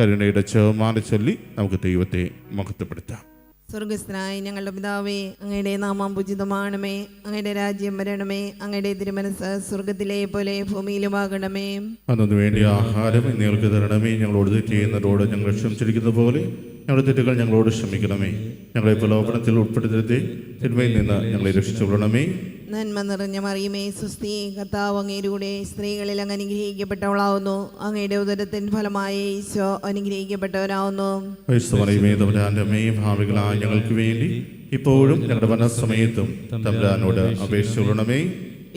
കരുണയുടെ ചെറുമാറി ചൊല്ലി നമുക്ക് ദൈവത്തെ മഹത്വപ്പെടുത്താം. സ്വർഗസ്ഥനായി ഞങ്ങളുടെ പിതാവേ അങ്ങയുടെ നാമം പൂജിതമാണമേ അങ്ങയുടെ രാജ്യം വരണമേ അങ്ങയുടെ തിരുമനസ് സ്വർഗത്തിലെ പോലെ ഭൂമിയിലും ആകണമേ അന്നു വേണ്ടി ആഹാരം നിങ്ങൾക്ക് തരണമേ. ഞങ്ങളോട് തെറ്റ് ചെയ്യുന്നവരോട് ഞങ്ങൾ ക്ഷമിച്ചിരിക്കുന്ന പോലെ ഞങ്ങളുടെ തെറ്റുകൾ ഞങ്ങളോട് ക്ഷമിക്കണമേ. ഞങ്ങളെ പ്രലോഭനത്തിൽ ഉൾപ്പെടുത്തരുതേ. തിന്മയിൽ നിന്ന് ഞങ്ങളെ രക്ഷിച്ചുകൊള്ളണമേ. നന്മ നിറഞ്ഞ മറിയുമേ സുസ്ഥി കർത്താവ് അങ്ങയിലൂടെ സ്ത്രീകളിൽ അങ്ങ് അനുഗ്രഹിക്കപ്പെട്ടവളാവുന്നു. അങ്ങയുടെ ഉദരത്തിൻ ഫലമായി ഈശോ അനുഗ്രഹിക്കപ്പെട്ടവരാവുന്നു ഭാവികളായ ഞങ്ങൾക്ക് വേണ്ടി ഇപ്പോഴും ഞങ്ങളുടെ മനസ്സമയത്തും തമ്പുരാനോട് അപേക്ഷിച്ചുകൊള്ളണമേ.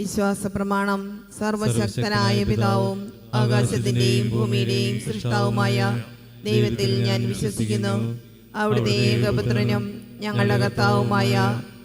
വിശ്വാസ പ്രമാണം സർവശക്തനായ പിതാവും ആകാശത്തിന്റെയും ഭൂമിയുടെയും സൃഷ്ടാവുമായ ദൈവത്തിൽ ഞാൻ വിശ്വസിക്കുന്നു. അവിടുത്തെ ഏകപുത്രനും ഞങ്ങളുടെ കർത്താവുമായ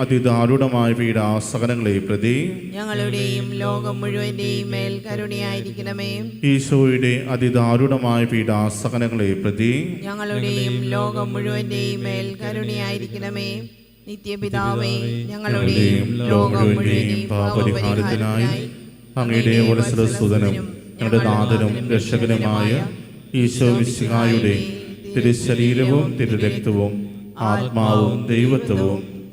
അതിദാരുണമായ സകലങ്ങളെ പ്രതി ഞങ്ങളുടെയും ലോകം മുഴുവന്റെയും മേൽ കരുണയായിരിക്കണമേ. ഈശോയുടെ അതിദാരുണമായ സകലങ്ങളെ പ്രതി ഞങ്ങളുടെയും ലോകം മുഴുവന്റെയും മേൽ കരുണയായിരിക്കണമേ. നിത്യപിതാവേ ഞങ്ങളുടെയും ലോകം മുഴുവന്റെയും പാപപരിഹാരത്തിനായി അങ്ങയുടെ വത്സരസുതനും ഞങ്ങളുടെ നാഥനും രക്ഷകനുമായ ഈശോ വിശ്വായുടെ തിരുശരീരവും തിരുരക്തവും ആത്മാവും ദൈവത്വവും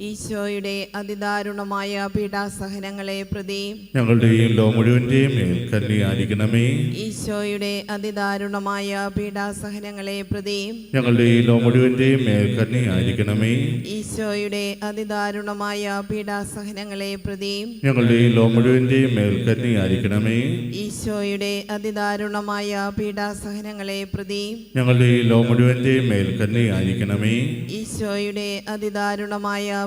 ഈശോയുടെ അതിദാരുണമായ പീഡാസഹനങ്ങളെ പ്രതി ഞങ്ങളുടെയും ലോ മുഴുവന്റെയും ഈശോയുടെ അതിദാരുണമായ പീഡാസഹനങ്ങളെ പ്രതി ഞങ്ങളുടെ ഈ ലോ മുഴുവന്റെയും ഈശോയുടെ അതിദാരുണമായ പീഡാസഹനങ്ങളെ പ്രതി ഞങ്ങളുടെ ഈ ലോ മുഴുവന്റെയും മേൽ കന്യായിരിക്കണമേ ഈശോയുടെ അതിദാരുണമായ പീഡാസഹനങ്ങളെ പ്രതി ഞങ്ങളുടെ ഈ ലോ മുഴുവന്റെയും മേൽ കന്യായിരിക്കണമേ ഈശോയുടെ അതിദാരുണമായ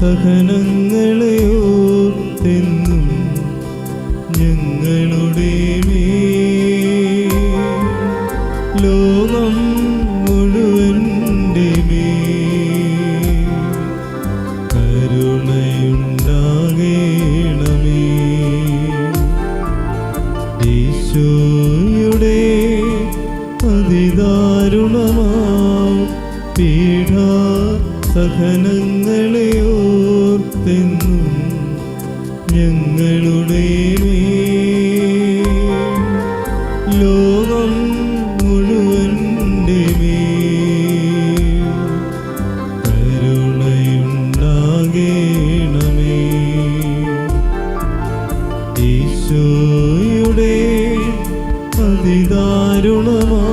സഹനങ്ങളെ തെന്നും ഞങ്ങളുടെ ലോകം മേൽ കരുണയുണ്ടാകേണമേ. ഈശോയുടെ അതിദാരുണമാ പീഠ സഹനങ്ങളെ ഓർത്തെന്നും ഞങ്ങളുടെ ലോകം മുഴുവന്റെ കരുണയുണ്ടാകേണമേ. ഈശോയുടെ അതിദാരുണമാ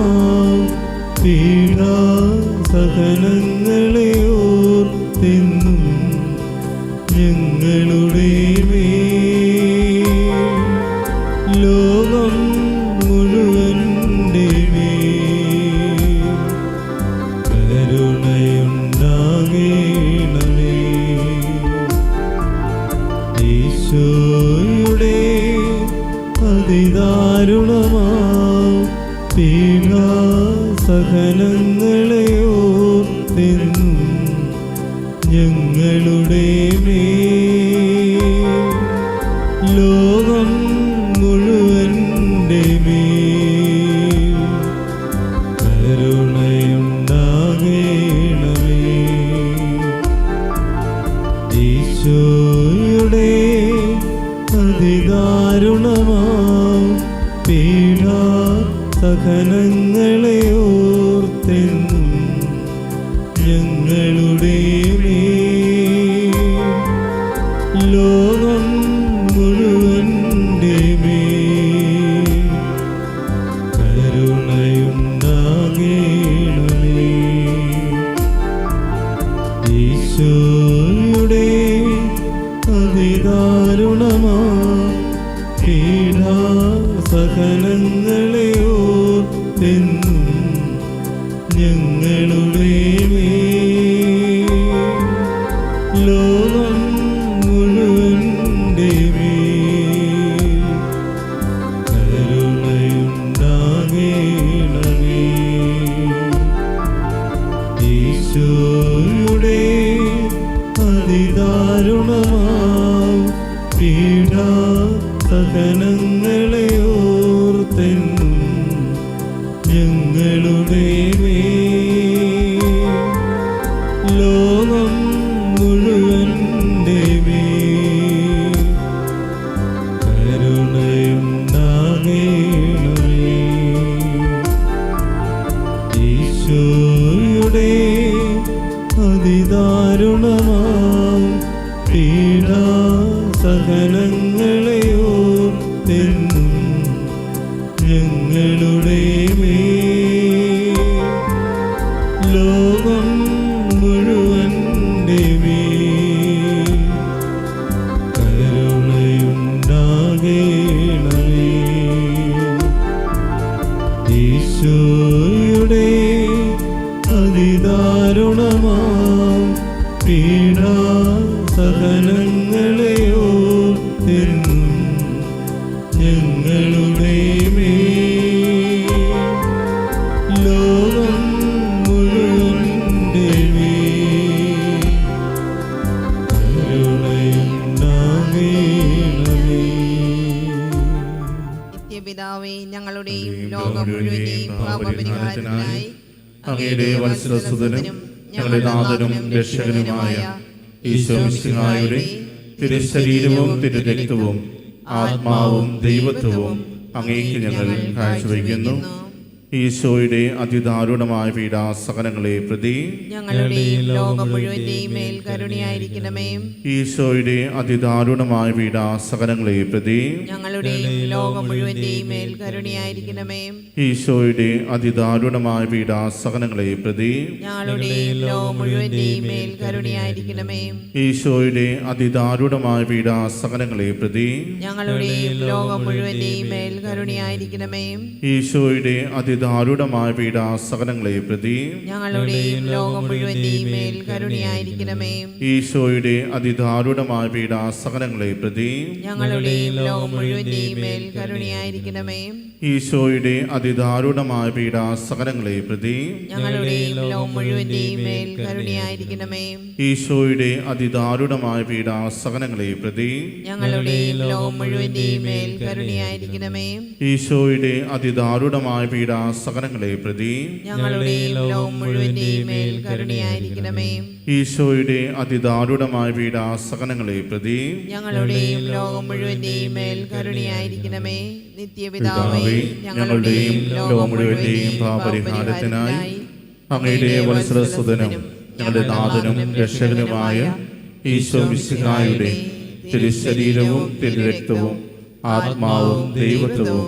പീഡാ സഹനങ്ങളെ ഈശോയുടെ അതിദാരുണമാ പീഡാ സഹനങ്ങളെ ലോകം ഓർത്തെന്നും ഞങ്ങളുടെ മേ ലോകം അങ്ങയുടെ ഞങ്ങളുടെ നാഥനും രക്ഷകനുമായ തിരുശരീരവും തിരുരക്തവും ആത്മാവും ദൈവത്വവും അങ്ങേക്ക് ഞങ്ങൾ കാഴ്ചവെക്കുന്നു ഈശോയുടെ അതിദാരുണമായ പീഡാസകനങ്ങളെ പ്രതി ഞങ്ങളുടെയും ലോകം മുഴുവന്റെയും മേൽ കരുണയായിരിക്കണമേ. ഈശോയുടെ അതിദാരുണമായ പീഡാസകനങ്ങളെ പ്രതി ഞങ്ങളുടെയും ലോകം മുഴുവന്റെയും മേൽ കരുണയായിരിക്കണമേ. ഈശോയുടെ അതിദാരുണമായ പീഡാസകനങ്ങളെ പ്രതി ഞങ്ങളുടെയും ലോകം മുഴുവന്റെയും മേൽ കരുണയായിരിക്കണമേ. ഈശോയുടെ അതിദാരുണമായ പീഡാസകനങ്ങളെ പ്രതി ഞങ്ങളുടെയും ലോകം മുഴുവന്റെയും മേൽ കരുണയായിരിക്കണമേ. ഈശോയുടെ പ്രതി. ഞങ്ങളുടെയും ലോകം മുഴുവന്റെയും മേൽ കരുണയായിരിക്കണമേ. ഈശോയുടെ അതിദാരുടമായ പീഡാസകലങ്ങളെ പ്രതി. ഞങ്ങളുടെയും ലോകം മുഴുവന്റെയും മേൽ കരുണയായിരിക്കണമേ. ഈശോയുടെ അതിദാരുടമായ പീഡാസകലങ്ങളെ പ്രതി. ഞങ്ങളുടെയും ലോകം മുഴുവന്റെയും മേൽ കരുണയായിരിക്കണമേ. ഈശോയുടെ അതിദാരുടമായ പീഡാസകലങ്ങളെ പ്രതി. ഞങ്ങളുടെയും ലോകം മുഴുവന്റെയും മേൽ കരുണയായിരിക്കണമേ. ഈശോയുടെ അതിദാരുണമായ പീഡാസകനങ്ങളെ പ്രതി. ഈശോയുടെ അതിദാരുണമായ പീഡാസകനങ്ങളെ പ്രതി. ഞങ്ങളുടെയും ലോകം മുഴുവന്റെയും മേൽ കരുണയായിരിക്കണമേ. നിത്യപിതാവേ ഞങ്ങളുടെയും ലോകം മുഴുവന്റെയും പാപപരിഹാരത്തിനായി അങ്ങയുടെ വത്സരസുതനും ഞങ്ങളുടെ നാഥനും രക്ഷകനുമായ ഈശോ മിശിഹായുടെ തിരുശരീരവും തിരുരക്തവും ആത്മാവും ദൈവത്വവും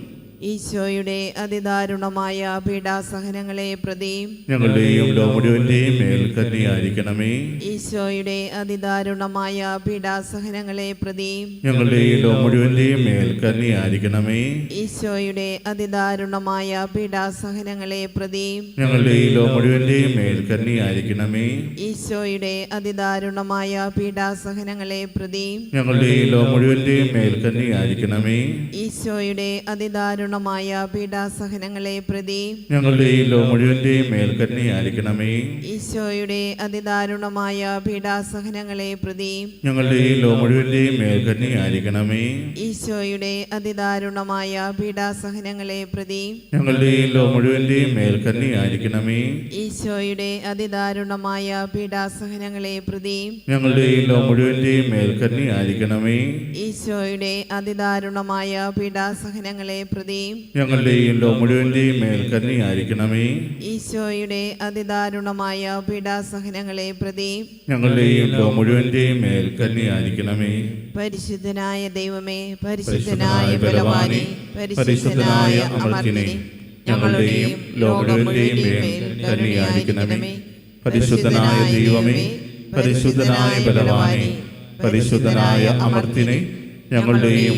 ഈശോയുടെ അതിദാരുണമായ പീഡാസഹനങ്ങളെ പ്രതി ഞങ്ങളുടെയും ലോകം മുഴുവന്റെയും മേൽ കന്യായിരിക്കണമേ ഈശോയുടെ അതിദാരുണമായ പീഡാസഹനങ്ങളെ പ്രതി ഞങ്ങളുടെയും ലോകം മുഴുവന്റെയും മേൽ കന്യായിരിക്കണമേ ഈശോയുടെ അതിദാരുണമായ പീഡാസഹനങ്ങളെ പ്രതി ഞങ്ങളുടെയും ലോകം മുഴുവന്റെയും മേൽ കന്യായിരിക്കണമേ ഈശോയുടെ അതിദാരുണമായ പീഡാസഹനങ്ങളെ പ്രതി ഞങ്ങളുടെയും ലോകം മുഴുവന്റെയും മേൽ കന്യായിരിക്കണമേ ഈശോയുടെ അതിദാരുണമായ പീഡാസഹനങ്ങളെ പ്രതി ഞങ്ങളുടെയും ലോകം മുഴുവന്റെയും മേൽ കന്യായിരിക്കണമേ ഈശോയുടെ അതിദാരുണമായ പീഡാസഹനങ്ങളെ പ്രതി ഞങ്ങളുടെ ലോകം മുഴുവന്റെയും മേൽ കന്യായിരിക്കണമേ ഈശോയുടെ അതിദാരുണമായ പീഡാസഹനങ്ങളെ പ്രതി ഞങ്ങളുടെ ലോകം മുഴുവന്റെയും മേൽക്കരണിയായിരിക്കണമേ ഈശോയുടെ അതിദാരുണമായ പീഡാസഹനങ്ങളെ പ്രതി ഞങ്ങളുടെ ലോകം മുഴുവന്റെയും മേൽക്കരണിയായിരിക്കണമേ ഈശോയുടെ അതിദാരുണമായ പീഡാസഹനങ്ങളെ പ്രതി ഞങ്ങളുടെയും ലോകം മുഴുവന്റെയും മേൽ കന്യായിരിക്കണമേ ഈശോയുടെ അതിദാരുണമായ പീഡാസഹനങ്ങളെ പ്രതി ഞങ്ങളുടെയും ലോകം മുഴുവന്റെയും മേൽ കന്യായിരിക്കണമേ പരിശുദ്ധനായ ദൈവമേ പരിശുദ്ധനായ ബലവാനെ പരിശുദ്ധനായ അമർത്തിനെ ഞങ്ങളുടെയും മേൽ പരിശുദ്ധനായ ദൈവമേ പരിശുദ്ധനായ ബലവാനെ പരിശുദ്ധനായ അമർത്തിനെ ഞങ്ങളുടെയും